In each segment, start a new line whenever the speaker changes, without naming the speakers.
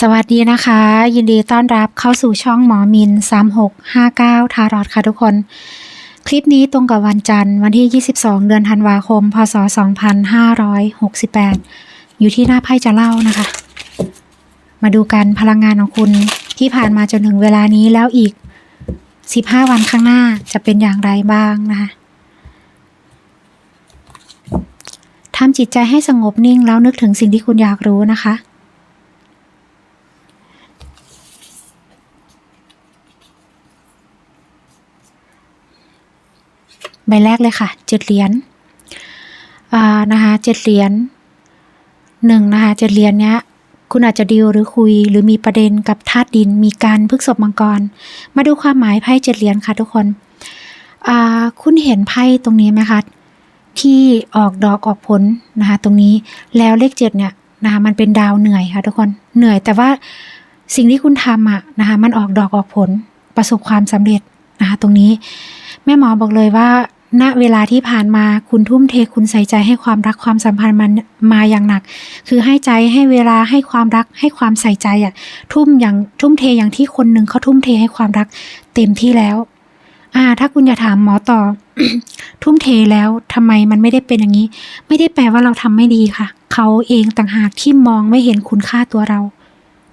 สวัสดีนะคะ ยินดีต้อนรับเข้าสู่ช่องหมอมิน 3659 ทารอดค่ะทุกคน คลิปนี้ตรงกับวันจันทร์วันที่ 22 เดือนธันวาคม พศ 2568 อยู่ที่หน้าไพ่จะเล่านะคะ มาดูกันพลังงานของคุณที่ผ่านมาจนถึงเวลานี้แล้วอีก 15 วันข้างหน้าจะเป็นอย่างไรบ้างนะคะทำจิตใจให้สงบนิ่งแล้วนึกถึงสิ่งที่คุณอยากรู้นะคะ ใบแรกเลยค่ะเจ็ดเหรียญนะคะเจ็ดเหรียญหนึ่งนะคะเจ็ดเหรียญเนี้ยคุณอาจจะดีลหรือคุยหรือมีประเด็นกับธาตุดินมีการพฤกษบมังกร มาดูความหมายไพ่เจ็ดเหรียญค่ะทุกคนคุณเห็นไพ่ตรงนี้ไหมคะที่ออกดอกออกผลนะคะตรงนี้แล้วเลขเจ็ดเนี่ยนะคะมันเป็นดาวเหนื่อยค่ะทุกคนเหนื่อยแต่ว่าสิ่งที่คุณทำอะนะคะมันออกดอกออกผลประสบความสำเร็จ นะคะตรงนี้แม่หมอบอกเลยว่าณเวลาที่ผ่านมาคุณทุ่มเทคุณใส่ใจให้ความรักความสัมพันธ์มันมาอย่างหนัก คือให้ใจให้เวลาให้ความรักให้ความใส่ใจอะทุ่มอย่างทุ่มเทอย่างที่คนหนึ่งเขาทุ่มเทให้ความรักเต็มที่แล้ว อ่า ถ้าคุณอยากถามหมอต่อ ทุ่มเทแล้วทำไมมันไม่ได้เป็นอย่างนี้ ไม่ได้แปลว่าเราทำไม่ดีค่ะ เขาเองต่างหากที่มองไม่เห็นคุณค่าตัวเรา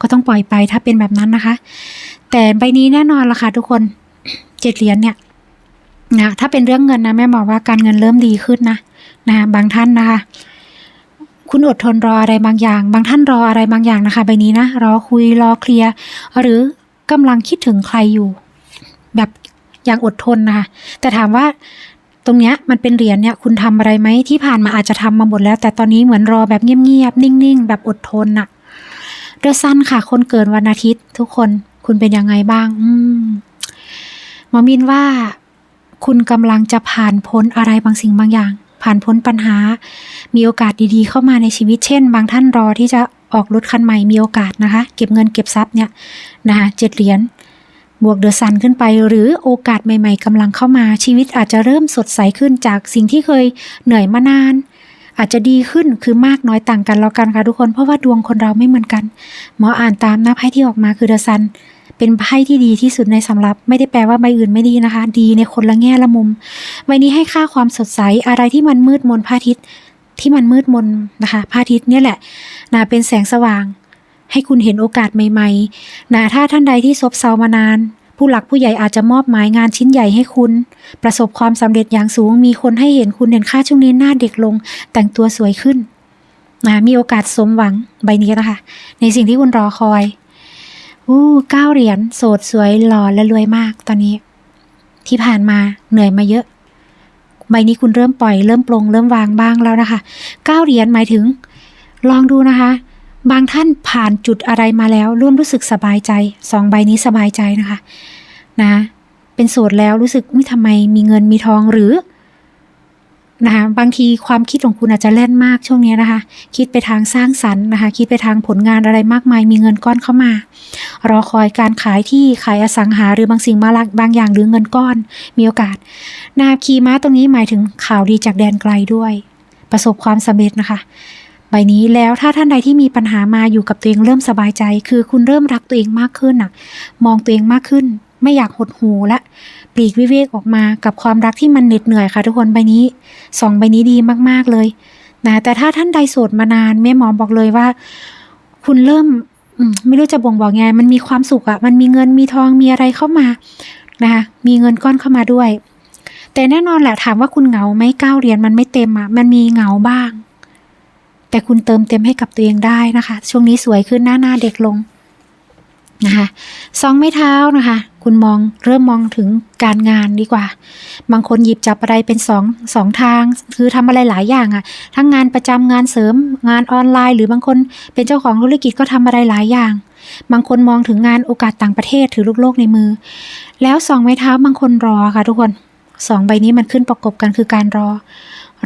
ก็ต้องปล่อยไปถ้าเป็นแบบนั้นนะคะ แต่ใบนี้แน่นอนละค่ะทุกคน เจ็ดเหรียญเนี่ยนะถ้าเป็นเรื่องเงินนะแม่บอกว่าการเงินเริ่มดีขึ้นนะนะบางท่านนะคะคุณอดทนรออะไรบางอย่าง บางท่านรออะไรบางอย่างนะคะใบนี้นะรอคุยรอเคลียร์หรือกำลังคิดถึงใครอยู่ แบบอย่างอดทนนะคะแต่ถามว่าตรงเนี้ยมันเป็นเหรียญเนี่ยคุณทำอะไรไหมที่ผ่านมาอาจจะทำมาหมดแล้ว แต่ตอนนี้เหมือนรอแบบเงียบๆนิ่ง ๆ แบบอดทนน่ะเดอะซันค่ะ คนเกิดวันอาทิตย์ ทุกคนคุณเป็นยังไงบ้าง อืม หมอมินว่า คุณกำลังจะผ่านพ้นอะไรบางสิ่งบางอย่าง ผ่านพ้นปัญหา มีโอกาสดีๆ เข้ามาในชีวิตเช่น บางท่านรอที่จะออกรถคันใหม่มีโอกาสนะคะ เก็บเงินเก็บทรัพย์เนี่ยนะคะเจ็ดเหรียญบวกเดอะซันขึ้นไป หรือโอกาสใหม่ ๆกำลังเข้ามาชีวิตอาจจะเริ่มสดใสขึ้นจากสิ่งที่เคยเหนื่อยมานาน อาจจะดีขึ้นคือมากน้อยต่างกันแล้วกันค่ะทุกคนเพราะว่าดวงคนเราไม่เหมือนกัน หมออ่านตามหน้าไพ่ที่ออกมาคือเดอะซัน เป็นไพ่ที่ดีที่สุดในสำรับ ไม่ได้แปลว่าใบอื่นไม่ดีนะคะ ดีในคนละแง่ละมุม ใบนี้ให้ค่าความสดใสอะไรที่มันมืดมนพระอาทิตย์ที่มันมืดมนนะคะพระอาทิตย์เนี่ยแหละนะเป็นแสงสว่าง ให้คุณเห็นโอกาสใหม่ๆนะถ้าท่านใดที่ซบเซามานาน ผู้หลักผู้ใหญ่อาจจะมอบหมายงานชิ้นใหญ่ให้คุณ ประสบความสำเร็จอย่างสูง มีคนให้เห็นคุณเห็นค่าช่วงนี้หน้าเด็กลง แต่งตัวสวยขึ้นนะมีโอกาสสมหวังใบนี้นะคะ ในสิ่งที่คุณรอคอย อู้เก้าเหรียญโสดสวยหล่อและรวยมากตอนนี้ ที่ผ่านมาเหนื่อยมาเยอะ ใบนี้คุณเริ่มปล่อยเริ่มปลงเริ่มวางบ้างแล้วนะคะเก้าเหรียญหมายถึง ลองดูนะคะ บางท่านผ่านจุดอะไรมาแล้วร่วมรู้สึกสบายใจสองใบนี้สบายใจนะคะ นะ เป็นโสดแล้วรู้สึกอุ๊ยทำไมมีเงินมีทองหรือ นะคะบางทีความคิดของคุณอาจจะแล่นมากช่วงนี้นะคะ คิดไปทางสร้างสรรค์นะคะ คิดไปทางผลงานอะไรมากมาย มีเงินก้อนเข้ามา รอคอยการขายที่ขายอสังหาหรือบางสิ่งมาลักบางอย่างหรือเงินก้อน มีโอกาสนาคีม้าตรงนี้หมายถึงข่าวดีจากแดนไกลด้วย ประสบความสำเร็จนะคะ ใบนี้แล้วถ้าท่านใดที่มีปัญหามาอยู่กับตัวเองเริ่มสบายใจ คือคุณเริ่มรักตัวเองมากขึ้นนะมองตัวเองมากขึ้น ไม่อยากหดหูและปลีกวิเวกออกมากับความรักที่มันเหน็ดเหนื่อยค่ะทุกคนใบนี้สองใบนี้ดีมากๆเลยนะแต่ถ้าท่านใดโสดมานานแม่หมอบอกเลยว่า คุณเริ่มอืมไม่รู้จะบ่งบอกไง มันมีความสุขอะมันมีเงินมีทองมีอะไรเข้ามานะคะมีเงินก้อนเข้ามาด้วย แต่แน่นอนแหละถามว่าคุณเหงาไหมเก้าเหรียญมันไม่เต็มอะมันมีเหงาบ้าง แต่คุณเติมเต็มให้กับตัวเองได้นะคะ ช่วงนี้สวยขึ้นหน้าหน้าเด็กลงนะคะสองไม้เท้านะคะ คุณมองเริ่มมองถึงการงานดีกว่า บางคนหยิบจับอะไรเป็นสองสองทาง คือทำอะไรหลายอย่างอะทั้งงานประจำงานเสริม งานออนไลน์ หรือบางคนเป็นเจ้าของธุรกิจก็ทำอะไรหลายอย่าง บางคนมองถึงงานโอกาสต่างประเทศถือลูกโลกในมือ แล้วสองไม้เท้าบางคนรอค่ะทุกคนสองใบนี้มันขึ้นประกบกันคือการรอ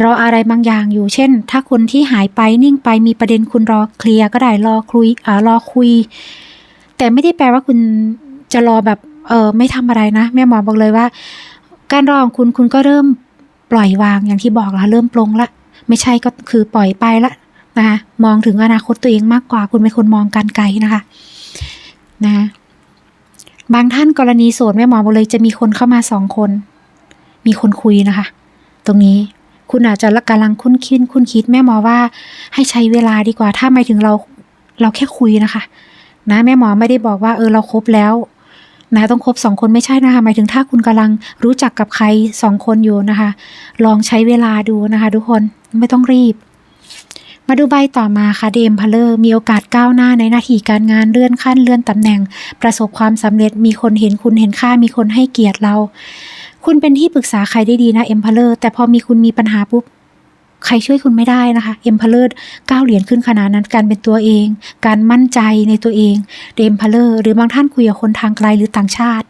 รออะไรบางอย่างอยู่ เช่น ถ้าคนที่หายไปนิ่งไปมีประเด็นคุณรอเคลียร์ก็ได้รอคุยอ่ารอคุย แต่ไม่ได้แปลว่าคุณจะรอแบบ เออไม่ทำอะไรนะ แม่หมอบอกเลยว่า การรอของคุณคุณก็เริ่มปล่อยวางอย่างที่บอกแล้วเริ่มปลงละ ไม่ใช่ก็คือปล่อยไปละนะคะมองถึงอนาคตตัวเองมากกว่า คุณเป็นคนมองการไกลนะคะนะบางท่านกรณีโสดแม่หมอบอกเลยจะมีคนเข้ามาสองคน มีคนคุยนะคะ ตรงนี้คุณอาจจะกำลังคุ้นคิดคุ้นคิดแม่หมอว่าให้ใช้เวลาดีกว่า ถ้าหมายถึงเราเราแค่คุยนะคะ นะแม่หมอไม่ได้บอกว่าเออเราครบแล้ว นะต้องคบสองคนไม่ใช่นะคะหมายถึงถ้าคุณกำลังรู้จักกับใครสองคนอยู่นะคะ ลองใช้เวลาดูนะคะ ทุกคนไม่ต้องรีบ มาดูใบต่อมาค่ะเดมพลเลอร์มีโอกาสก้าวหน้าในหน้าที่การงานเลื่อนขั้นเลื่อนตำแหน่ง ประสบความสำเร็จมีคนเห็นคุณเห็นค่ามีคนให้เกียรติเรา คุณเป็นที่ปรึกษาใครได้ดีนะเอ็มพลเลอร์แต่พอมีคุณมีปัญหาปุ๊บ ใครช่วยคุณไม่ได้นะคะเอ็มพลเลอร์ก้าวเหรียญขึ้นขนาดนั้นการเป็นตัวเอง การมั่นใจในตัวเองเดมพลเลอร์หรือบางท่านคุยกับคนทางไกลหรือต่างชาติ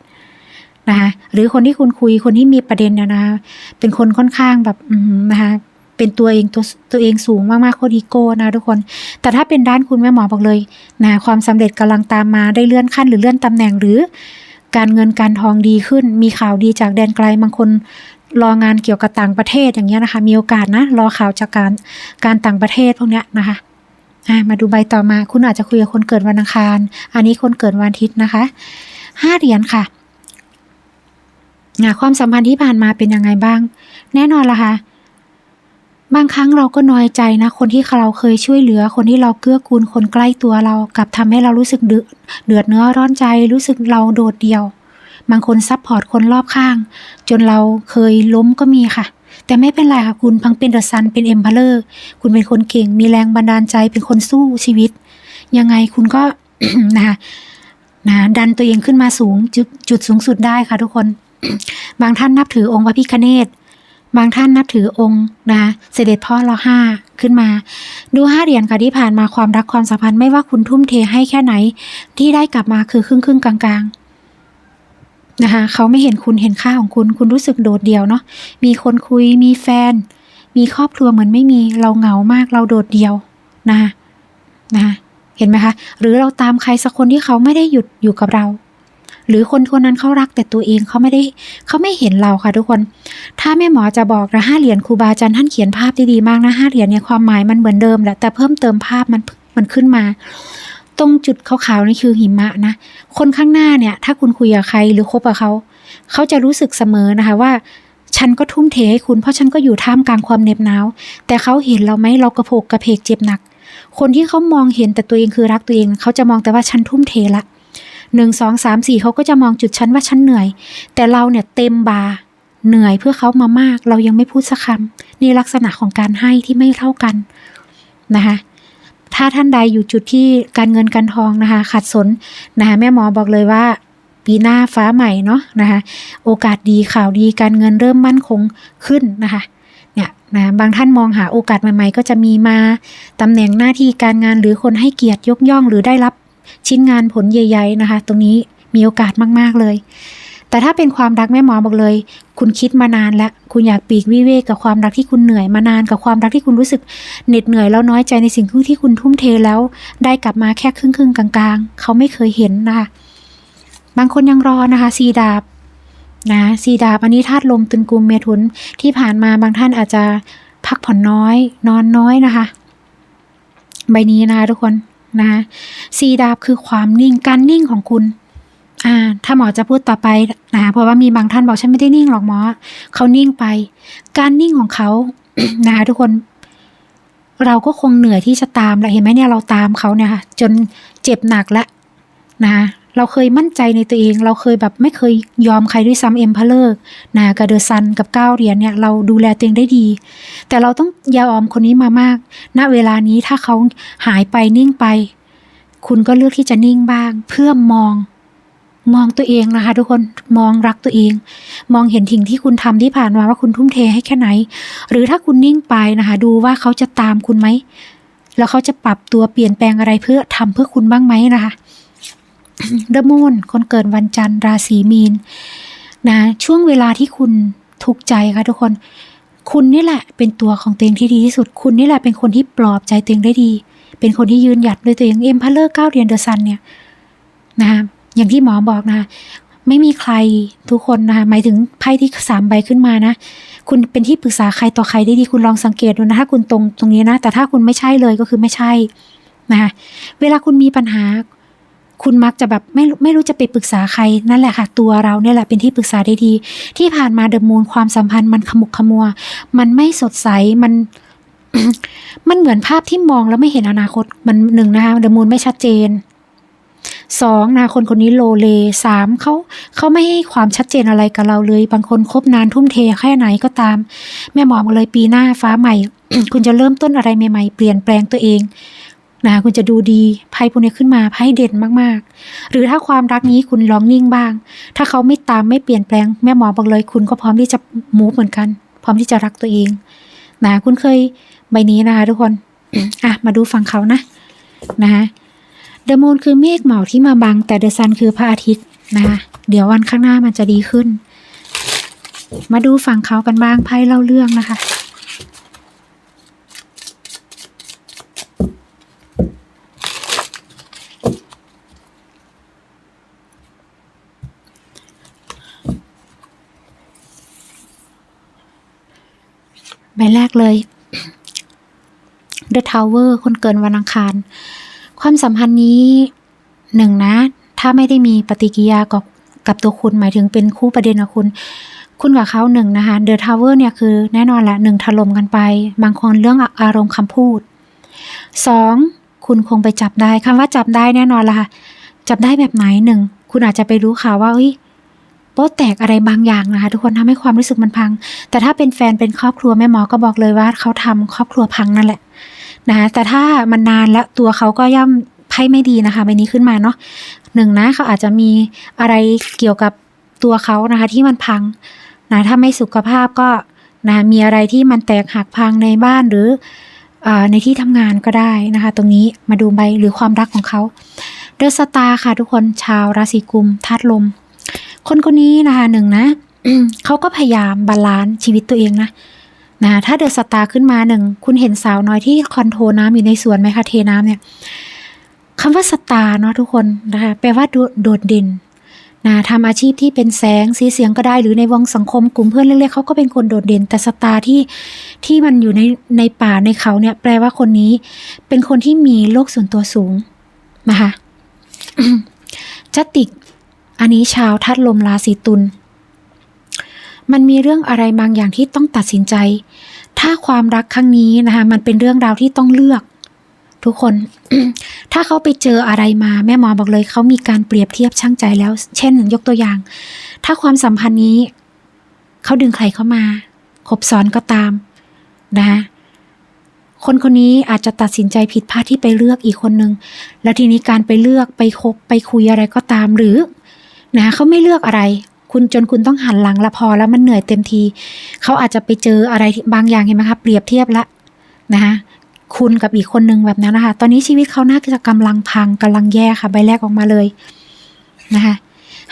นะคะหรือคนที่คุณคุยคนที่มีประเด็นนี่ยนะเป็นคนค่อนข้างแบบนะคะเป็นตัวเองตัวตัวเองสูงมากๆโคตรอีโก้นะทุกคน แต่ถ้าเป็นด้านคุณแม่หมอบอกเลยนะความสำเร็จกำลังตามมาได้เลื่อนขั้นหรือเลื่อนตำแหน่งหรือ การเงินการทองดีขึ้น มีข่าวดีจากแดนไกลบางคน รองานเกี่ยวกับต่างประเทศอย่างเงี้ยนะคะ มีโอกาสนะ รอข่าวจากการการต่างประเทศพวกเนี้ยนะคะมาดูใบต่อมา คุณอาจจะคุยกับคนเกิดวันอังคาร อันนี้คนเกิดวันอาทิตย์นะคะห้าเหรียญค่ะความสัมพันธ์ที่ผ่านมาเป็นยังไงบ้าง แน่นอนละค่ะบางครั้งเราก็น้อยใจนะ คนที่เราเคยช่วยเหลือ คนที่เราเกื้อกูลคนใกล้ตัวเรากลับทำให้เรารู้สึกเดือดเดือดเนื้อร้อนใจรู้สึกเราโดดเดี่ยว บางคนซัพพอร์ตคนรอบข้าง จนเราเคยล้มก็มีค่ะ แต่ไม่เป็นไรค่ะคุณพังเป็นเดอะซันเป็นเอ็มพลเลอร์คุณเป็นคนเก่ง มีแรงบันดาลใจเป็นคนสู้ชีวิต ยังไงคุณก็นะคะนะดันตัวเองขึ้นมาสูงจุดจุดสูงสุดได้ค่ะทุกคน บางท่านนับถือองค์พระพิฆเนศบางท่านนับถือองค์นะเสด็จพ่อรอห้าขึ้นมา ดูห้าเหรียญค่ะที่ผ่านมาความรักความสัมพันธ์ไม่ว่าคุณทุ่มเทให้แค่ไหน ที่ได้กลับมาคือครึ่งครึ่งกลางๆ นะคะเขาไม่เห็นคุณเห็นค่าของคุณ คุณรู้สึกโดดเดี่ยวเนาะมีคนคุยมีแฟน มีครอบครัวเหมือนไม่มีเราเหงามากเราโดดเดี่ยวนะคะนะคะเห็นไหมคะ หรือเราตามใครสักคนที่เขาไม่ได้หยุดอยู่กับเรา หรือคนคนนั้นเขารักแต่ตัวเองเขาไม่ได้เขาไม่เห็นเราค่ะทุกคน ถ้าแม่หมอจะบอกนะห้าเหรียญครูบาอาจารย์ท่านเขียนภาพด้ดีมากนะห้าเหรียญเนี่ยความหมายมันเหมือนเดิมแหละแต่เพิ่มเติมภาพมันมันขึ้นมา ตรงจุดขาวๆนี่คือหิมะนะ คนข้างหน้าเนี่ย ถ้าคุณคุยกับใครหรือคบกับเขา เขาจะรู้สึกเสมอนะคะว่า ฉันก็ทุ่มเทให้คุณเพราะฉันก็อยู่ท่ามกลางความเหน็บหนาว แต่เขาเห็นเราไหมเรากระโผกกระเพกเจ็บหนัก คนที่เขามองเห็นแต่ตัวเองคือรักตัวเอง เขาจะมองแต่ว่าฉันทุ่มเทละหนึ่งสองสามสี่เขาก็จะมองจุดฉันว่าฉันเหนื่อย แต่เราเนี่ยเต็มบาเหนื่อยเพื่อเขามามาก เรายังไม่พูดสักคำนี่ลักษณะของการให้ที่ไม่เท่ากันนะคะ ถ้าท่านใดอยู่จุดที่การเงินการทองนะคะขัดสนนะคะแม่หมอบอกเลยว่าปีหน้าฟ้าใหม่เนาะนะคะโอกาสดีข่าวดีการเงินเริ่มมั่นคงขึ้นนะคะเนี่ยนะบางท่านมองหาโอกาสใหม่ๆ ก็จะมีมาตำแหน่งหน้าที่การงานหรือคนให้เกียรติยกย่องหรือได้รับชิ้นงานผลใหญ่ ๆนะคะ ตรงนี้มีโอกาสมากๆเลย แต่ถ้าเป็นความรักแม่หมอบอกเลย คุณคิดมานานแล้ว คุณอยากปีกวิเวกกับความรักที่คุณเหนื่อยมานานกับความรักที่คุณรู้สึกเหน็ดเหนื่อยแล้วน้อยใจในสิ่งที่คุณทุ่มเทแล้ว ได้กลับมาแค่ครึ่งครึ่งๆกลางๆ เขาไม่เคยเห็นนะคะบางคนยังรอนะคะซีดาบนะซีดาบอันนี้ธาตุลมตุนกุมเมถุนที่ผ่านมาบางท่านอาจจะพักผ่อนน้อย นอนน้อยนะคะ ใบนี้นะคะทุกคนนะคะซีดาบคือความนิ่งการนิ่งของคุณ อ่าถ้าหมอจะพูดต่อไปนะคะเพราะว่ามีบางท่านบอกฉันไม่ได้นิ่งหรอกหมอเขานิ่งไป การนิ่งของเขานะคะทุกคน เราก็คงเหนื่อยที่จะตามแหละเห็นไหมเนี่ยเราตามเขาเนี่ยค่ะจนเจ็บหนักแล้วนะคะเราเคยมั่นใจในตัวเอง เราเคยแบบไม่เคยยอมใครด้วยซ้ำเอ็มพะเลิกนะกับเดอะซันกับเก้าเหรียญเนี่ยเราดูแลตัวเองได้ดี แต่เราต้องยอมคนนี้มามาก ณเวลานี้ถ้าเขาหายไปนิ่งไป คุณก็เลือกที่จะนิ่งบ้าง เพื่อมอง มองตัวเองนะคะ ทุกคนมองรักตัวเอง มองเห็นทิ้งที่คุณทำที่ผ่านมาว่าคุณทุ่มเทให้แค่ไหน หรือถ้าคุณนิ่งไปนะคะ ดูว่าเขาจะตามคุณไหมแล้วเขาจะปรับตัวเปลี่ยนแปลงอะไรเพื่อทำเพื่อคุณบ้างไหมนะคะเดอะมูนคนเกิดวันจันทร์ราศีมีนนะช่วงเวลาที่คุณทุกข์ใจค่ะทุกคน คุณนี่แหละเป็นตัวของตัวเองที่ดีที่สุด คุณนี่แหละเป็นคนที่ปลอบใจตัวเองได้ดี เป็นคนที่ยืนหยัดด้วยตัวเองเอ็มพัลเลอร์เก้าเรียนเดอะซันเนี่ยนะคะ อย่างที่หมอบอกนะไม่มีใครทุกคนนะคะหมายถึงไพ่ที่สามใบขึ้นมานะคุณเป็นที่ปรึกษาใครต่อใครได้ดีคุณลองสังเกตดูนะถ้าคุณตรงตรงนี้นะแต่ถ้าคุณไม่ใช่เลยก็คือไม่ใช่นะคะเวลาคุณมีปัญหา คุณมักจะแบบไม่ไม่รู้จะไปปรึกษาใครนั่นแหละค่ะ ตัวเราเนี่ยแหละเป็นที่ปรึกษาได้ดี ที่ผ่านมาเดอะมูนความสัมพันธ์มันขมุกขมัว มันไม่สดใสมันมันเหมือนภาพที่มองแล้วไม่เห็นอนาคตมันหนึ่งนะคะเดอะมูนไม่ชัดเจน สองนะคนคนนี้โลเลสามเขาเขาไม่ให้ความชัดเจนอะไรกับเราเลย บางคนคบนานทุ่มเทแค่ไหนก็ตาม แม่หมอบอกเลยปีหน้าฟ้าใหม่ คุณจะเริ่มต้นอะไรใหม่ๆ เปลี่ยนแปลงตัวเองนะคุณจะดูดีไพ่พวกนี้ขึ้นมาไพ่เด่นมากๆ หรือถ้าความรักนี้คุณลองนิ่งบ้าง ถ้าเขาไม่ตามไม่เปลี่ยนแปลง แม่หมอบอกเลย คุณก็พร้อมที่จะมูฟเหมือนกัน พร้อมที่จะรักตัวเองนะคุณเคยใบนี้นะคะทุกคนอะมาดูฝั่งเขานะนะคะ เดอะมูนคือเมฆเหมาที่มาบัง แต่เดอะซันคือพระอาทิตย์นะคะเดี๋ยววันข้างหน้ามันจะดีขึ้น มาดูฝั่งเขากันบ้างไพ่เล่าเรื่องนะคะ ใบแรกเลย The Tower คนเกินวันอังคาร ความสัมพันธ์นี้หนึ่งนะ ถ้าไม่ได้มีปฏิกิริยากับกับตัวคุณหมายถึงเป็นคู่ประเด็นกับคุณ คุณกับเขาหนึ่งนะคะ The Tower เนี่ยคือแน่นอนละหนึ่งถล่มกันไป บางคนเรื่องอารมณ์คำพูดสองคุณคงไปจับได้คำว่าจับได้แน่นอนละค่ะจับได้แบบไหนหนึ่งคุณอาจจะไปรู้ข่าวว่าเอ้ยโป๊ะแตกอะไรบางอย่างนะคะ ทุกคนทำให้ความรู้สึกมันพัง แต่ถ้าเป็นแฟนเป็นครอบครัวแม่หมอก็บอกเลยว่าเขาทำครอบครัวพังนั่นแหละ นะแต่ถ้ามันนานแล้วตัวเขาก็ย่อมไพ่ไม่ดีนะคะใบนี้ขึ้นมาเนาะหนึ่งนะเขาอาจจะมีอะไรเกี่ยวกับตัวเขานะคะที่มันพังนะถ้าไม่สุขภาพก็นะมีอะไรที่มันแตกหักพังในบ้านหรืออในที่ทำงานก็ได้นะคะ ตรงนี้มาดูใบหรือความรักของเขาเดอะสตาร์ค่ะทุกคนชาวราศีกุมธาตุลม คนคนนี้นะคะหนึ่งนะเขาก็พยายามบาลานซ์ชีวิตตัวเองนะ นะถ้าเดอะสตาร์ขึ้นมาหนึ่งคุณเห็นสาวน้อยที่คอนโทรน้ำอยู่ในสวนไหมคะเทน้ำเนี่ยคำว่าสตาร์เนาะทุกคนนะคะแปลว่าโดโดดเด่นนะทำอาชีพที่เป็นแสงสีเสียงก็ได้หรือในวงสังคมกลุ่มเพื่อนเล็กๆเขาก็เป็นคนโดดเด่น แต่สตาร์ที่ที่มันอยู่ในในป่าในเขาเนี่ย แปลว่าคนนี้เป็นคนที่มีโลกส่วนตัวสูงนะคะจติก อันนี้ชาวธาตุลมราศีตุล มันมีเรื่องอะไรบางอย่างที่ต้องตัดสินใจ ถ้าความรักครั้งนี้นะคะมันเป็นเรื่องราวที่ต้องเลือก ทุกคน ถ้าเขาไปเจออะไรมาแม่หมอบอกเลย เขามีการเปรียบเทียบช่างใจแล้ว เช่นยกตัวอย่าง ถ้าความสัมพันธ์นี้ เขาดึงใครเข้ามาคบซ้อนก็ตามนะคะคนคนนี้อาจจะตัดสินใจผิดพลาดที่ไปเลือกอีกคนนึง แล้วทีนี้การไปเลือกไปคบไปคุยอะไรก็ตามหรือนะเขาไม่เลือกอะไร คุณจนคุณต้องหันหลังละพอแล้วมันเหนื่อยเต็มที เขาอาจจะไปเจออะไรบางอย่างเห็นไหมคะเปรียบเทียบละนะคะคุณกับอีกคนนึงแบบนั้นนะคะตอนนี้ชีวิตเขาน่าจะกำลังพังกำลังแย่ค่ะ ใบแรกออกมาเลยนะคะ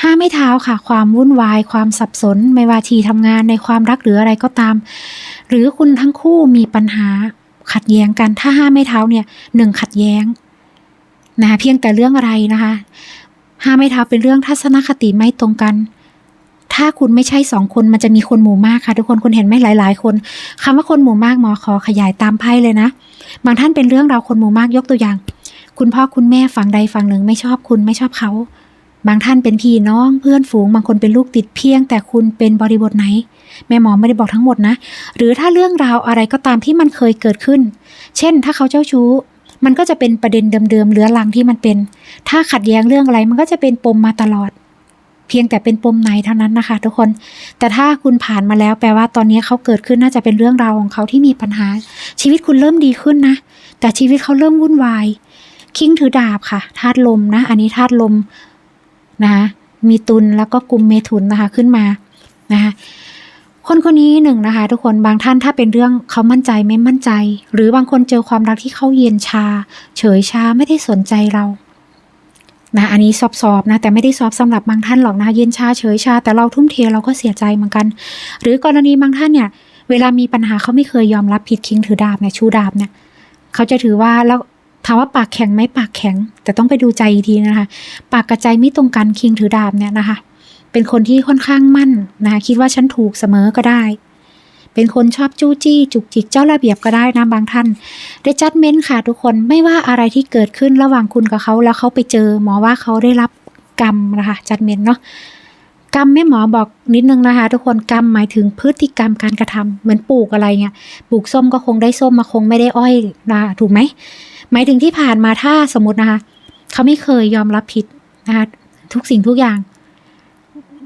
ห้าไม่เท้าค่ะ ความวุ่นวาย ความสับสน ไม่ว่าทีทำงานในความรักหรืออะไรก็ตาม หรือคุณทั้งคู่มีปัญหาขัดแย้งกัน ถ้าห้าไม่เท้าเนี่ยหนึ่งขัดแย้งนะคะเพียงแต่เรื่องอะไรนะคะห้าไม่เท้าเป็นเรื่องทัศนคติไม่ตรงกัน ถ้าคุณไม่ใช่สองคนมันจะมีคนหมู่มากค่ะทุกคนคุณเห็นไหมหลาย ๆ คนคำว่าคนหมู่มากหมอขอขยายตามไพ่เลยนะ บางท่านเป็นเรื่องราวคนหมู่มากยกตัวอย่าง คุณพ่อคุณแม่ฝั่งใดฝั่งหนึ่งไม่ชอบคุณไม่ชอบเขา บางท่านเป็นพี่น้องเพื่อนฝูง บางคนเป็นลูกติดเพียง แต่คุณเป็นบริบทไหน แม่หมอไม่ได้บอกทั้งหมดนะ หรือถ้าเรื่องราวอะไรก็ตามที่มันเคยเกิดขึ้น เช่น ถ้าเขาเจ้าชู้มันก็จะเป็นประเด็นเดิมๆเรื้อรังที่มันเป็น ถ้าขัดแย้งเรื่องอะไรมันก็จะเป็นปมมาตลอด เพียงแต่เป็นปมในเท่านั้นนะคะ ทุกคน แต่ถ้าคุณผ่านมาแล้วแปลว่าตอนนี้เขาเกิดขึ้นน่าจะเป็นเรื่องราวของเขาที่มีปัญหา ชีวิตคุณเริ่มดีขึ้นนะ แต่ชีวิตเขาเริ่มวุ่นวาย คิงถือดาบค่ะธาตุลมนะ อันนี้ธาตุลมนะคะมีตุลแล้วก็กลุ่มเมถุนนะคะขึ้นมานะคะคนคนนี้หนึ่งนะคะ ทุกคนบางท่านถ้าเป็นเรื่องเขามั่นใจไม่มั่นใจ หรือบางคนเจอความรักที่เขาเย็นชา เฉยชาไม่ได้สนใจเรา นะอันนี้ซอบๆนะแต่ไม่ได้ซอบสำหรับบางท่านหรอกนะเย็นชาเฉยชา แต่เราทุ่มเทเราก็เสียใจเหมือนกัน หรือกรณีบางท่านเนี่ย เวลามีปัญหาเขาไม่เคยยอมรับผิดคิงถือดาบเนี่ยชูดาบเนี่ยเขาจะถือว่าแล้วถามว่าปากแข็งไหมปากแข็ง แต่ต้องไปดูใจอีกทีนะคะ ปากกับใจไม่ตรงกันคิงถือดาบเนี่ยนะคะ เป็นคนที่ค่อนข้างมั่นนะคะคิดว่าฉันถูกเสมอก็ได้ เป็นคนชอบจู้จี้ จุกจิกเจ้าระเบียบก็ได้นะบางท่านได้จัดเม้นค่ะทุกคนไม่ว่าอะไรที่เกิดขึ้นระหว่างคุณกับเขาแล้วเขาไปเจอ หมอว่าเขาได้รับกรรมนะคะจัดเม้นเนาะกรรมแม่หมอบอกนิดนึงนะคะ ทุกคนกรรมหมายถึงพฤติกรรมการกระทำเหมือนปลูกอะไรเงี้ยปลูกส้มก็คงได้ส้มมาคงไม่ได้อ้อยนะถูกไหมหมายถึงที่ผ่านมาถ้าสมมตินะคะ เขาไม่เคยยอมรับผิดนะคะทุกสิ่งทุกอย่าง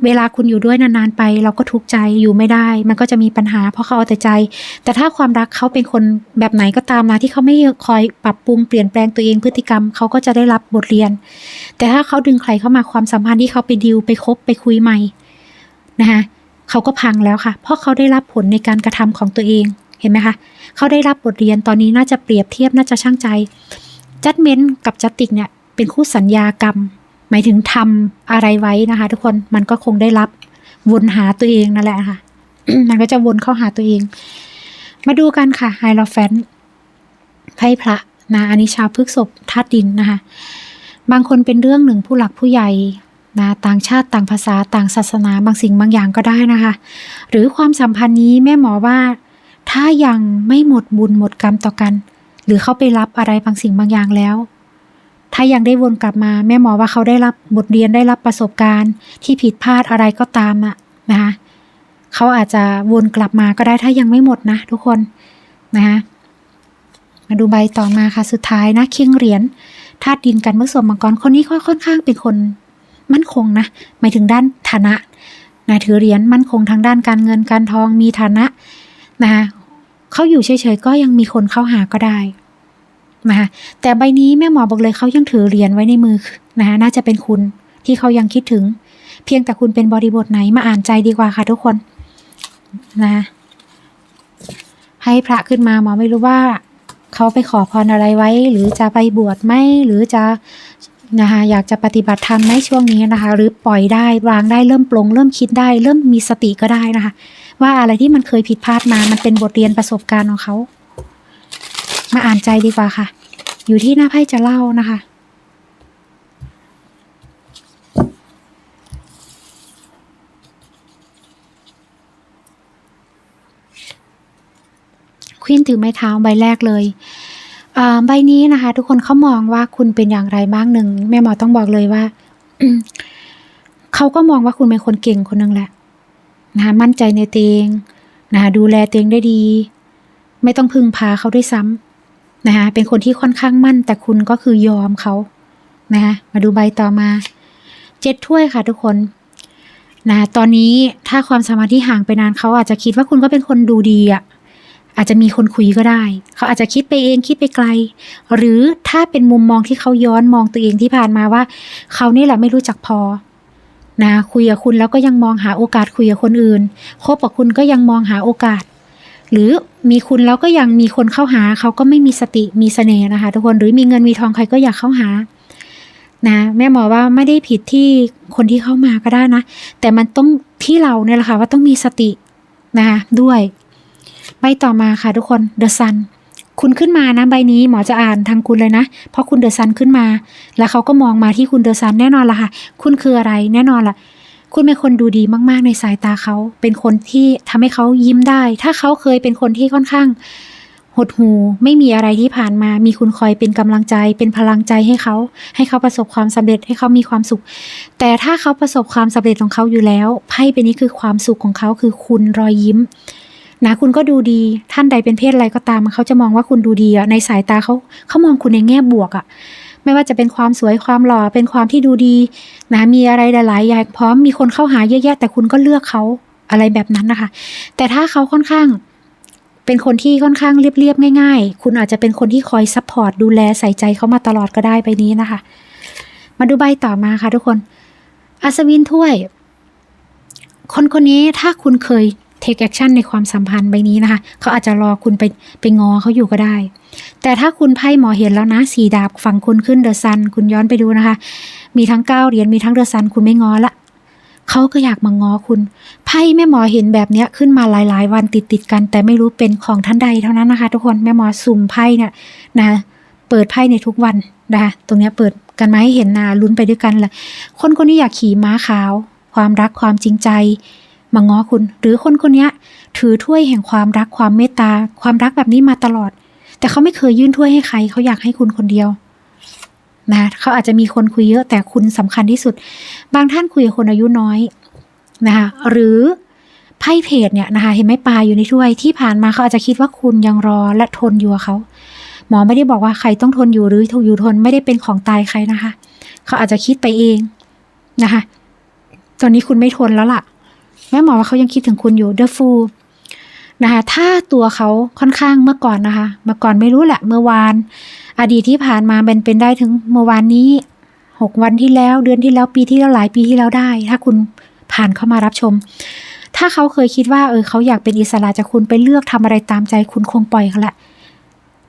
เวลาคุณอยู่ด้วยนานๆไป เราก็ทุกข์ใจอยู่ไม่ได้ มันก็จะมีปัญหาเพราะเขาเอาแต่ใจ แต่ถ้าความรักเขาเป็นคนแบบไหนก็ตามนะที่เขาไม่คอยปรับปรุงเปลี่ยนแปลงตัวเองพฤติกรรมเขาก็จะได้รับบทเรียน แต่ถ้าเขาดึงใครเข้ามาความสัมพันธ์ที่เขาไปดิวไปคบไปคุยใหม่นะคะเขาก็พังแล้วค่ะ เพราะเขาได้รับผลในการกระทำของตัวเองเห็นไหมคะเขาได้รับบทเรียนตอนนี้น่าจะเปรียบเทียบน่าจะช่างใจจัดเม้นกับจัดติกเนี่ยเป็นคู่สัญญากรรม หมายถึงทำอะไรไว้นะคะ ทุกคนมันก็คงได้รับวนหาตัวเองนั่นแหละค่ะ มันก็จะวนเข้าหาตัวเอง มาดูกันค่ะไฮโลแฟนไพ่พระนะอันนี้ชาวพฤกษบธาตุดินนะคะ บางคนเป็นเรื่องหนึ่งผู้หลักผู้ใหญ่นะต่างชาติต่างภาษาต่างศาสนาบางสิ่งบางอย่างก็ได้นะคะ หรือความสัมพันธ์นี้แม่หมอว่า ถ้ายังไม่หมดบุญหมดกรรมต่อกัน หรือเขาไปรับอะไรบางสิ่งบางอย่างแล้ว ถ้ายังได้วนกลับมา แม่หมอว่าเขาได้รับบทเรียนได้รับประสบการณ์ ที่ผิดพลาดอะไรก็ตามอะนะคะเขาอาจจะวนกลับมาก็ได้ถ้ายังไม่หมดนะทุกคนนะคะมาดูใบต่อมาค่ะสุดท้ายนะเคียงเหรียญธาตุดินกันเมื่อสวมมังกรคนนี้ค่อนข้างเป็นคนมั่นคงนะหมายถึงด้านฐานะนะถือเหรียญมั่นคงทางด้านการเงินการทองมีฐานะนะคะเขาอยู่เฉยๆก็ยังมีคนเข้าหาก็ได้ นะคะแต่ใบนี้แม่หมอบอกเลยเขายังถือเหรียญไว้ในมือนะคะน่าจะเป็นคุณที่เขายังคิดถึง เพียงแต่คุณเป็นบริบทไหนมาอ่านใจดีกว่าค่ะทุกคนนะให้พระขึ้นมาหมอไม่รู้ว่าเขาไปขอพรอะไรไว้ หรือจะไปบวชไหมหรือจะนะคะอยากจะปฏิบัติธรรมในช่วงนี้นะคะ หรือปล่อยได้วางได้เริ่มปลง เริ่มคิดได้ เริ่มมีสติก็ได้นะคะ ว่าอะไรที่มันเคยผิดพลาดมามันเป็นบทเรียนประสบการณ์ของเขา มาอ่านใจดีกว่าค่ะ อยู่ที่หน้าไพ่จะเล่านะคะ ควีนถือไม้เท้าใบแรกเลยอ่าใบนี้นะคะ ทุกคนเขามองว่าคุณเป็นอย่างไรบ้างหนึ่งแม่หมอต้องบอกเลยว่าเขาก็มองว่าคุณเป็นคนเก่งคนหนึ่งแหละนะคะมั่นใจในตัวเองนะคะดูแลตัวเองได้ดี ไม่ต้องพึ่งพาเขาด้วยซ้ำ นะคะเป็นคนที่ค่อนข้างมั่น แต่คุณก็คือยอมเขานะคะมาดูใบต่อมาเจ็ดถ้วยค่ะทุกคนนะตอนนี้ถ้าความสามารถที่ห่างไปนานเขาอาจจะคิดว่าคุณก็เป็นคนดูดีอะอาจจะมีคนคุยก็ได้ เขาอาจจะคิดไปเองคิดไปไกล หรือถ้าเป็นมุมมองที่เขาย้อนมองตัวเองที่ผ่านมาว่า เขานี่แหละไม่รู้จักพอนะคุยกับคุณแล้วก็ยังมองหาโอกาสคุยกับคนอื่นคบกับคุณก็ยังมองหาโอกาส หรือมีคุณแล้วก็ยังมีคนเข้าหาเขาก็ไม่มีสติมีเสน่ห์นะคะ ทุกคนหรือมีเงินมีทองใครก็อยากเข้าหานะแม่หมอว่าไม่ได้ผิดที่คนที่เข้ามาก็ได้นะ แต่มันต้องที่เราเนี่ยแหละค่ะว่าต้องมีสตินะคะด้วยใบต่อมาค่ะทุกคน The Sun คุณขึ้นมานะใบนี้หมอจะอ่านทางคุณเลยนะ เพราะคุณ The Sun ขึ้นมา แล้วเขาก็มองมาที่คุณ The Sun แน่นอนละค่ะ คุณคืออะไรแน่นอนละ คุณเป็นคนดูดีมากๆในสายตาเขา เป็นคนที่ทำให้เขายิ้มได้ ถ้าเขาเคยเป็นคนที่ค่อนข้าง หดหูไม่มีอะไรที่ผ่านมา มีคุณคอยเป็นกำลังใจ เป็นพลังใจให้เขา ให้เขาประสบความสำเร็จให้เขามีความสุข แต่ถ้าเขาประสบความสำเร็จของเขาอยู่แล้วไพ่ใบนี้คือความสุขของเขาคือคุณรอยยิ้มนะคุณก็ดูดีท่านใดเป็นเพศอะไรก็ตามเขาจะมองว่าคุณดูดีอะในสายตาเขาเขามองคุณในแง่บวกอะ ไม่ว่าจะเป็นความสวยความหล่อเป็นความที่ดูดีนะมีอะไรหลายๆอย่างพร้อมมีคนเข้าหาเยอะแยะ แต่คุณก็เลือกเขาอะไรแบบนั้นนะคะ แต่ถ้าเขาค่อนข้างเป็นคนที่ค่อนข้างเรียบๆง่าย ๆ คุณอาจจะเป็นคนที่คอยซัพพอร์ตดูแลใส่ใจเขามาตลอดก็ได้ไปนี้นะคะ มาดูใบต่อมาค่ะทุกคน อัศวินถ้วย คนคนนี้ถ้าคุณเคย take action ในความสัมพันธ์ใบนี้นะคะเขาอาจจะรอคุณไปไปงอเขาอยู่ก็ได้ แต่ถ้าคุณไพ่หมอเห็นแล้วนะสีดาบฝั่งคุณขึ้นเดอะซันคุณย้อนไปดูนะคะ มีทั้งเก้าเหรียญมีทั้งเดอะซันคุณไม่งอละเขาก็อยากมางอคุณไพ่แม่หมอเห็นแบบเนี้ยขึ้นมาหลาย ๆ วันติดติดกัน แต่ไม่รู้เป็นของท่านใดเท่านั้นนะคะ ทุกคนแม่หมอสุ่มไพ่เนี่ยนะเปิดไพ่ในทุกวันนะคะตรงเนี้ยเปิดกันมาให้เห็นนาลุ้นไปด้วยกันแหละคนคนนี้อยากขี่ม้าขาว ความรักความจริงใจ มาง้อคุณ หรือคนคนนี้ถือถ้วยแห่งความรักความเมตตา ความรักแบบนี้มาตลอด แต่เขาไม่เคยยื่นถ้วยให้ใคร เขาอยากให้คุณคนเดียวนะเขาอาจจะมีคนคุยเยอะแต่คุณสำคัญที่สุด บางท่านคุยกับคนอายุน้อยนะคะหรือไพ่เพจเนี่ยนะคะเห็นไหมปลาอยู่ในถ้วยที่ผ่านมาเขาอาจจะคิดว่าคุณยังรอและทนอยู่กับเขาหมอไม่ได้บอกว่าใครต้องทนอยู่หรือถูกอยู่ทนไม่ได้เป็นของตายใครนะคะ เขาอาจจะคิดไปเองนะคะ ตอนนี้คุณไม่ทนแล้วล่ะ แม่หมอว่าเขายังคิดถึงคุณอยู่เดอะฟูนะคะถ้าตัวเขาค่อนข้างเมื่อก่อนนะคะ เมื่อก่อนไม่รู้แหละ เมื่อวาน อดีตที่ผ่านมาเป็นเป็นได้ถึงเมื่อวานนี้หกวันที่แล้วเดือนที่แล้วปีที่แล้วหลายปีที่แล้วได้ ถ้าคุณผ่านเข้ามารับชม ถ้าเขาเคยคิดว่าเออเขาอยากเป็นอิสระจากคุณไปเลือกทำอะไรตามใจคุณคงปล่อยเขาละ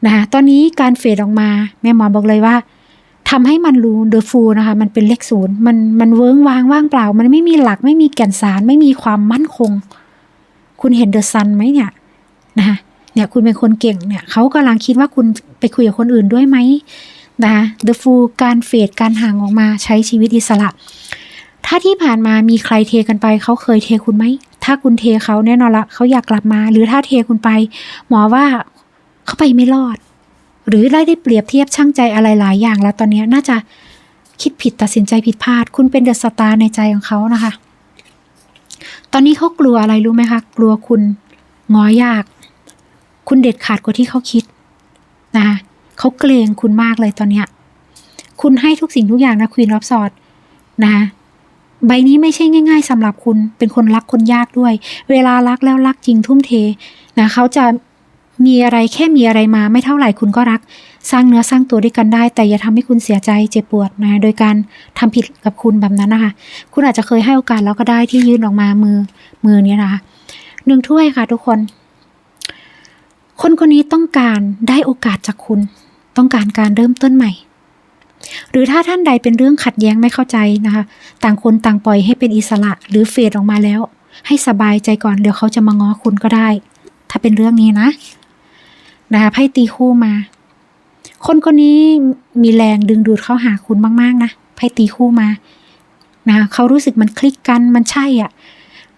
นะคะตอนนี้การเฟดออกมา แม่หมอบอกเลยว่า ทำให้มันรูเดอะฟูนะคะ มันเป็นเลขศูนย์มันมันเวิ้งว้างว่างเปล่า มันไม่มีหลักไม่มีแก่นสาร ไม่มีความมั่นคง คุณเห็นเดอะซันไหมเนี่ยนะคะเนี่ยคุณเป็นคนเก่งเนี่ยเขากำลังคิดว่าคุณไปคุยกับคนอื่นด้วยไหมนะคะเดอะฟูการเฟดการห่างออกมาใช้ชีวิตอิสระ ถ้าที่ผ่านมามีใครเทกันไปเขาเคยเทคุณไหมถ้าคุณเทเขาแน่นอนละเขาอยากกลับมา หรือถ้าเทคุณไป หมอว่าเขาไปไม่รอด หรือได้ได้เปรียบเทียบช่างใจอะไรหลายอย่างแล้วตอนนี้น่าจะคิดผิดตัดสินใจผิดพลาด คุณเป็นเดอะสตาร์ในใจของเขานะคะ ตอนนี้เขากลัวอะไรรู้ไหมคะกลัวคุณงอยาก คุณเด็ดขาดกว่าที่เขาคิดนะคะเขาเกรงคุณมากเลยตอนเนี้ยคุณให้ทุกสิ่งทุกอย่างนะควีนรับสอดนะคะใบนี้ไม่ใช่ง่าย ๆสำหรับคุณเป็นคนรักคนยากด้วย เวลารักแล้วรักจริงทุ่มเทนะเขาจะ มีอะไรแค่มีอะไรมาไม่เท่าไหร่คุณก็รัก สร้างเนื้อสร้างตัวด้วยกันได้ แต่อย่าทำให้คุณเสียใจเจ็บปวดนะโดยการทำผิดกับคุณแบบนั้นนะคะ คุณอาจจะเคยให้โอกาสแล้วก็ได้ที่ยื่นออกมามือมือนี้นะคะหนึ่งถ้วยค่ะทุกคน คนคนนี้ต้องการได้โอกาสจากคุณ ต้องการการเริ่มต้นใหม่ หรือถ้าท่านใดเป็นเรื่องขัดแย้งไม่เข้าใจนะคะ ต่างคนต่างปล่อยให้เป็นอิสระหรือเฟดออกมาแล้ว ให้สบายใจก่อนเดี๋ยวเขาจะมาง้อคุณก็ได้ ถ้าเป็นเรื่องนี้นะ นะคะไพ่ตีคู่มา คนคนนี้มีแรงดึงดูดเข้าหาคุณมาก ๆ นะไพ่ตีคู่มานะคะเขารู้สึกมันคลิกกันมันใช่อะ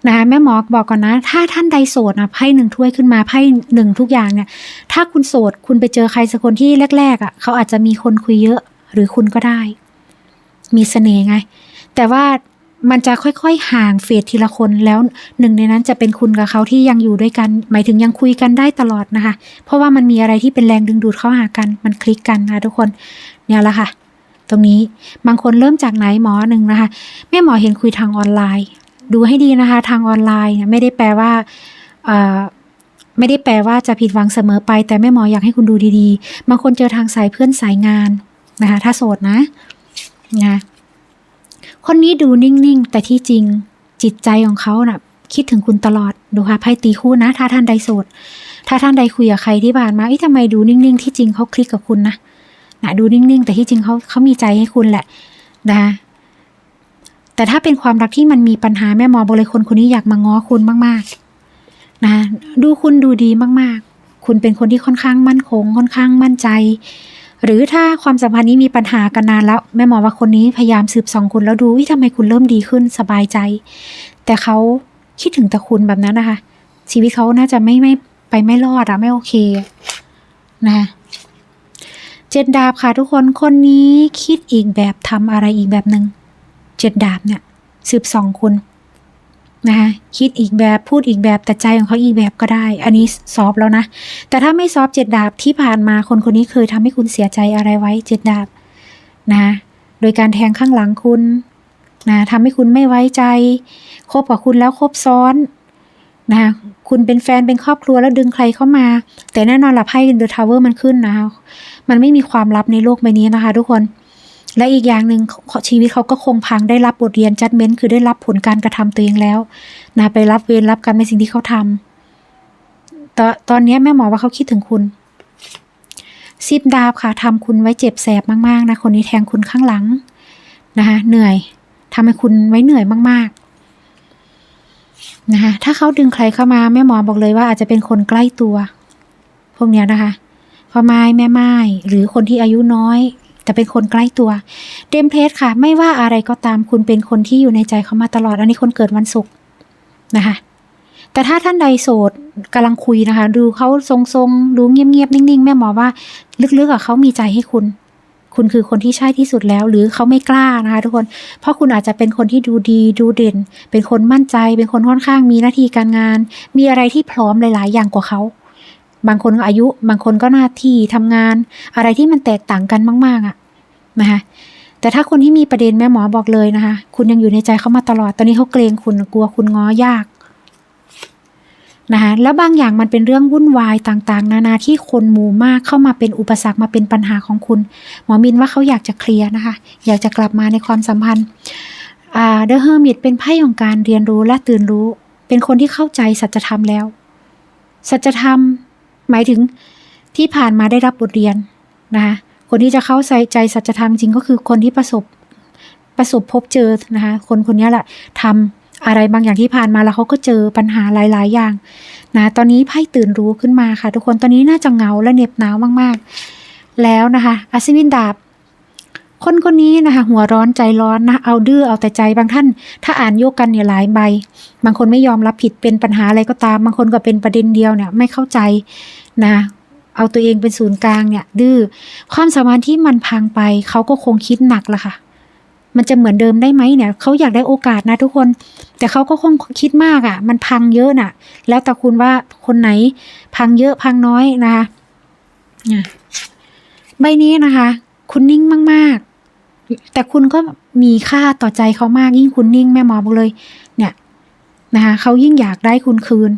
นะคะแม่หมอบอกก่อนนะ ถ้าท่านใดโสดนะไพ่หนึ่งถ้วยขึ้นมาไพ่หนึ่งทุกอย่างเนี่ย ถ้าคุณโสดคุณไปเจอใครสักคนที่แรกๆอะเขาอาจจะมีคนคุยเยอะหรือคุณก็ได้ มีเสน่ห์ไง แต่ว่า มันจะค่อยๆ ห่างเฟดทีละคนแล้วหนึ่งในนั้นจะเป็นคุณกับเขาที่ยังอยู่ด้วยกัน หมายถึงยังคุยกันได้ตลอดนะคะ เพราะว่ามันมีอะไรที่เป็นแรงดึงดูดเข้าหากัน มันคลิกกันนะทุกคน เนี่ยแหละค่ะ ตรงนี้บางคนเริ่มจากไหนหมอหนึ่งนะคะแม่หมอเห็นคุยทางออนไลน์ ดูให้ดีนะคะ ทางออนไลน์ไม่ได้แปลว่าไม่ได้แปลว่าจะผิดหวังเสมอไป แต่แม่หมออยากให้คุณดูดีๆบางคนเจอทางสายเพื่อนสายงานนะคะ ถ้าโสดนะนะ คนนี้ดูนิ่ง ๆ แต่ที่จริงจิตใจของเขาน่ะ คิดถึงคุณตลอดดูค่ะไพ่ตีคู่นะ ถ้าท่านใดโสด ถ้าท่านใดคุยกับใครที่ผ่านมาเอ้ทำไมดูนิ่ง ๆ ที่จริงเขาคลิกกับคุณนะนะดูนิ่ง ๆ แต่ที่จริงเขาเขามีใจให้คุณแหละนะแต่ถ้าเป็นความรักที่มันมีปัญหาแม่หมอบอกเลยคนคนนี้อยากมาง้อคุณมากๆนะดูคุณดูดีมากๆ คุณเป็นคนที่ค่อนข้างมั่นคง ค่อนข้างมั่นใจ หรือถ้าความสัมพันธ์นี้มีปัญหากันนานแล้วแม่หมอว่าคนนี้พยายามสืบส่องคุณแล้วดูวิทำไมคุณเริ่มดีขึ้นสบายใจ แต่เขาคิดถึงแต่คุณแบบนั้นนะคะ ชีวิตเขาน่าจะไม่ไม่ไปไม่รอดอะไม่โอเคนะเจ็ดดาบค่ะทุกคนคนนี้คิดอีกแบบทำอะไรอีกแบบหนึ่งเจ็ดดาบเนี่ยสืบส่องคุณ นะคะคิดอีกแบบพูดอีกแบบแต่ใจของเขาอีกแบบก็ได้ อันนี้ซอฟแล้วนะ แต่ถ้าไม่ซอฟเจ็ดดาบที่ผ่านมาคนคนนี้เคยทำให้คุณเสียใจอะไรไว้เจ็ดดาบนะโดยการแทงข้างหลังคุณนะทำให้คุณไม่ไว้ใจคบกับคุณแล้วคบซ้อนนะคุณเป็นแฟนเป็นครอบครัวแล้วดึงใครเข้ามา แต่แน่นอนหละไพ่เดอะทาวเวอร์มันขึ้นนะมันไม่มีความลับในโลกใบนี้นะคะ ทุกคน และอีกอย่างหนึ่งชีวิตเขาก็คงพังได้รับบทเรียนจัดเม้นคือได้รับผลการกระทำตัวเองแล้วนะไปรับเวรรับกรรมในสิ่งที่เขาทำตอนตอนนี้แม่หมอว่าเขาคิดถึงคุณซิบดาบค่ะทำคุณไว้เจ็บแสบมากๆนะคนนี้แทงคุณข้างหลังนะคะเหนื่อยทำให้คุณไว้เหนื่อยมากๆนะคะถ้าเขาดึงใครเข้ามาแม่หมอบอกเลยว่าอาจจะเป็นคนใกล้ตัว พวกเนี้ยนะคะพ่อไม้แม่ไม้หรือคนที่อายุน้อย แต่เป็นคนใกล้ตัวเดมเพลสค่ะ ไม่ว่าอะไรก็ตามคุณเป็นคนที่อยู่ในใจเขามาตลอด อันนี้คนเกิดวันศุกร์นะคะ แต่ถ้าท่านใดโสดกำลังคุยนะคะ ดูเขาทรงๆดูเงียบๆนิ่ง ๆ แม่หมอว่าลึกๆอะเขามีใจให้คุณ คุณคือคนที่ใช่ที่สุดแล้ว หรือเขาไม่กล้านะคะทุกคน เพราะคุณอาจจะเป็นคนที่ดูดีดูเด่น เป็นคนมั่นใจ เป็นคนค่อนข้างมีหน้าที่การงาน มีอะไรที่พร้อมหลาย ๆ อย่างกว่าเขา บางคนก็อายุ บางคนก็หน้าที่ทำงาน อะไรที่มันแตกต่างกันมาก ๆอะนะคะแต่ถ้าคนที่มีประเด็นแม่หมอบอกเลยนะคะ คุณยังอยู่ในใจเขามาตลอด ตอนนี้เขาเกรงคุณกลัวคุณง้อยากนะคะแล้วบางอย่างมันเป็นเรื่องวุ่นวายต่างๆ นานาที่คนหมู่มากเข้ามาเป็นอุปสรรคมาเป็นปัญหาของคุณ หมอมินว่าเขาอยากจะเคลียร์นะคะ อยากจะกลับมาในความสัมพันธ์อ่าเดอะเฮอร์มิตเป็นไพ่ของการเรียนรู้และตื่นรู้ เป็นคนที่เข้าใจสัจธรรมแล้ว สัจธรรม หมายถึงที่ผ่านมาได้รับบทเรียนนะคะคนที่จะเข้าใจใจสัจธรรมจริงก็คือคนที่ประสบประสบพบเจอนะคะคนคนนี้แหละทำอะไรบางอย่างที่ผ่านมาแล้วเขาก็เจอปัญหาหลาย ๆ อย่างนะตอนนี้ไพ่ตื่นรู้ขึ้นมาค่ะ ทุกคนตอนนี้น่าจะเงาและเหน็บหนาวมาก ๆ แล้วนะคะอัศวินดาบ คนคนนี้นะคะหัวร้อนใจร้อนนะเอาดื้อเอาแต่ใจบางท่าน ถ้าอ่านโยกกันเนี่ยหลายใบ บางคนไม่ยอมรับผิดเป็นปัญหาอะไรก็ตาม บางคนก็เป็นประเด็นเดียวเนี่ยไม่เข้าใจนะเอาตัวเองเป็นศูนย์กลางเนี่ย ดื้อความสมพันที่มันพังไปเขาก็คงคิดหนักละค่ะ มันจะเหมือนเดิมได้ไหมเนี่ยเขาอยากได้โอกาสนะทุกคน แต่เขาก็คงคิดมากอะ่ะ มันพังเยอะน่ะ แล้วแต่คุณว่าคนไหนพังเยอะพังน้อยนะคะเนี่ยใบนี้นะคะ คุณนิ่งมาก แต่คุณก็มีค่าต่อใจเขามากยิ่งคุณนิ่งแม่หมอบอกเลย เนี่ยนะคะเขายิ่งอยากได้คุณคืน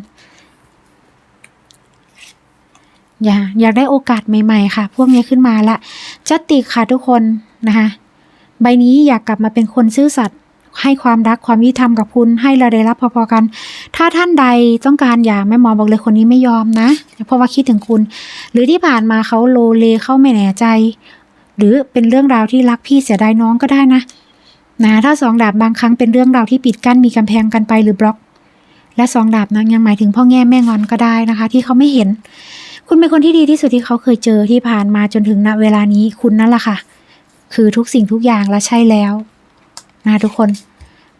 อยากอยากได้โอกาสใหม่ ๆ ค่ะ พวกนี้ขึ้นมาละจัตติค่ะทุกคนนะคะใบนี้อยากกลับมาเป็นคนซื่อสัตย์ให้ความรักความยุติธรรมกับคุณให้เราได้รับพอๆกัน ถ้าท่านใดต้องการอย่าแม่หมอบอกเลยคนนี้ไม่ยอมนะ เพราะว่าคิดถึงคุณ หรือที่ผ่านมาเขาโลเลเข้าไม่แน่ใจ หรือเป็นเรื่องราวที่รักพี่เสียดายน้องก็ได้นะนะถ้าสองดาบบางครั้งเป็นเรื่องราวที่ปิดกั้นมีกำแพงกันไปหรือบล็อก และสองดาบนั้นยังหมายถึงพ่อแง่แม่งอนก็ได้นะคะ ที่เขาไม่เห็น คุณเป็นคนที่ดีที่สุดที่เขาเคยเจอที่ผ่านมาจนถึงณเวลานี้คุณนั่นแหละค่ะ คือทุกสิ่งทุกอย่างและใช่แล้วนะทุกคน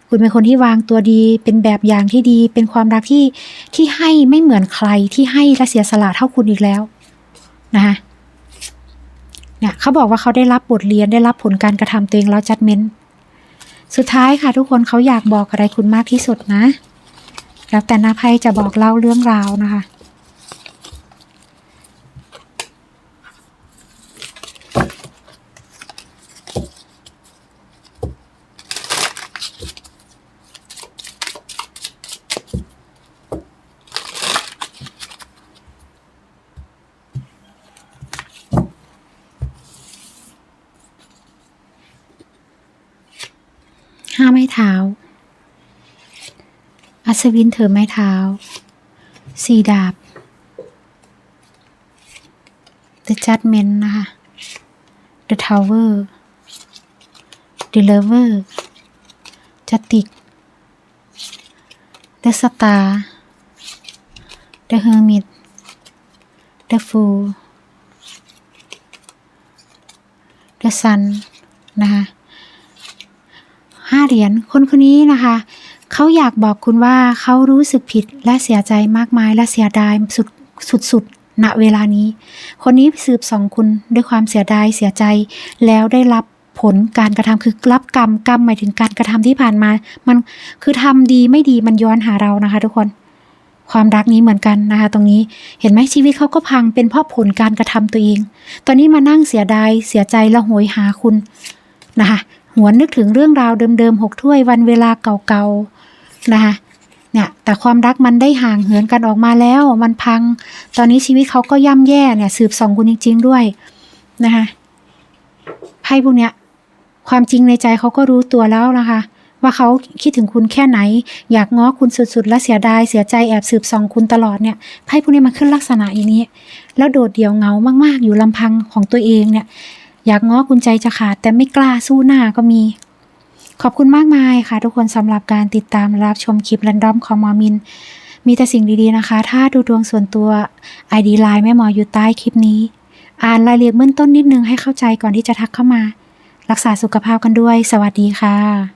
คุณเป็นคนที่วางตัวดี เป็นแบบอย่างที่ดี เป็นความรักที่ที่ให้ไม่เหมือนใครที่ให้และเสียสละเท่าคุณอีกแล้วนะคะ เนี่ยเขาบอกว่าเขาได้รับบทเรียนได้รับผลการกระทำตัวเองแล้วจัดเม้นสุดท้ายค่ะทุกคนเขาอยากบอกอะไรคุณมากที่สุดนะ แล้วแต่นาไพ่จะบอกเล่าเรื่องราวนะคะ ม้เท้า อัศวินถือไม้เท้า สีดาบ The Judgment นะคะ The Tower The Lover จติก The Star The Hermit The Fool The Sun นะคะ ห้าเหรียญ คนคนนี้นะคะ เขาอยากบอกคุณว่าเขารู้สึกผิดและเสียใจมากมายและเสียดายสุดสุดสดณเวลานี้ คนนี้สืบสองคุณด้วยความเสียดายเสียใจแล้วได้รับผลการกระทำคือรับกรรมกรรมหมายถึงการกระทำที่ผ่านมา มันคือทำดีไม่ดีมันย้อนหาเรานะคะ ทุกคน ความรักนี้เหมือนกันนะคะ ตรงนี้เห็นไหมชีวิตเขาก็พังเป็นเพราะผลการกระทำตัวเอง ตอนนี้มานั่งเสียดายเสียใจและโหยหาคุณนะคะ หวนนึกถึงเรื่องราวเดิมๆหกถ้วยวันเวลาเก่าๆนะคะเนี่ยแต่ความรักมันได้ห่างเหินกันออกมาแล้วมันพัง ตอนนี้ชีวิตเขาก็ย่ำแย่เนี่ยสืบส่องคุณจริง ๆ ด้วยนะคะไพ่พวกเนี้ยความจริงในใจเขาก็รู้ตัวแล้วนะคะ ว่าเขาคิดถึงคุณแค่ไหน อยากง้อคุณสุดๆ และเสียดายเสียใจแอบสืบส่องคุณตลอดเนี่ยไพ่พวกนี้มันขึ้นลักษณะอย่างนี้ แล้วโดดเดี่ยวเงามากๆ อยู่ลำพังของตัวเองเนี่ย อยากง้อคุณใจจะขาดแต่ไม่กล้าสู้หน้าก็มี ขอบคุณมากมายค่ะ ทุกคนสำหรับการติดตามรับชมคลิปรันดอมของหมอมิน มีแต่สิ่งดีๆนะคะ ถ้าดูดวงส่วนตัว ID ไลน์แม่หมออยู่ใต้คลิปนี้ อ่านรายละเอียดเบื้องต้นนิดนึงให้เข้าใจก่อนที่จะทักเข้ามา รักษาสุขภาพกันด้วย สวัสดีค่ะ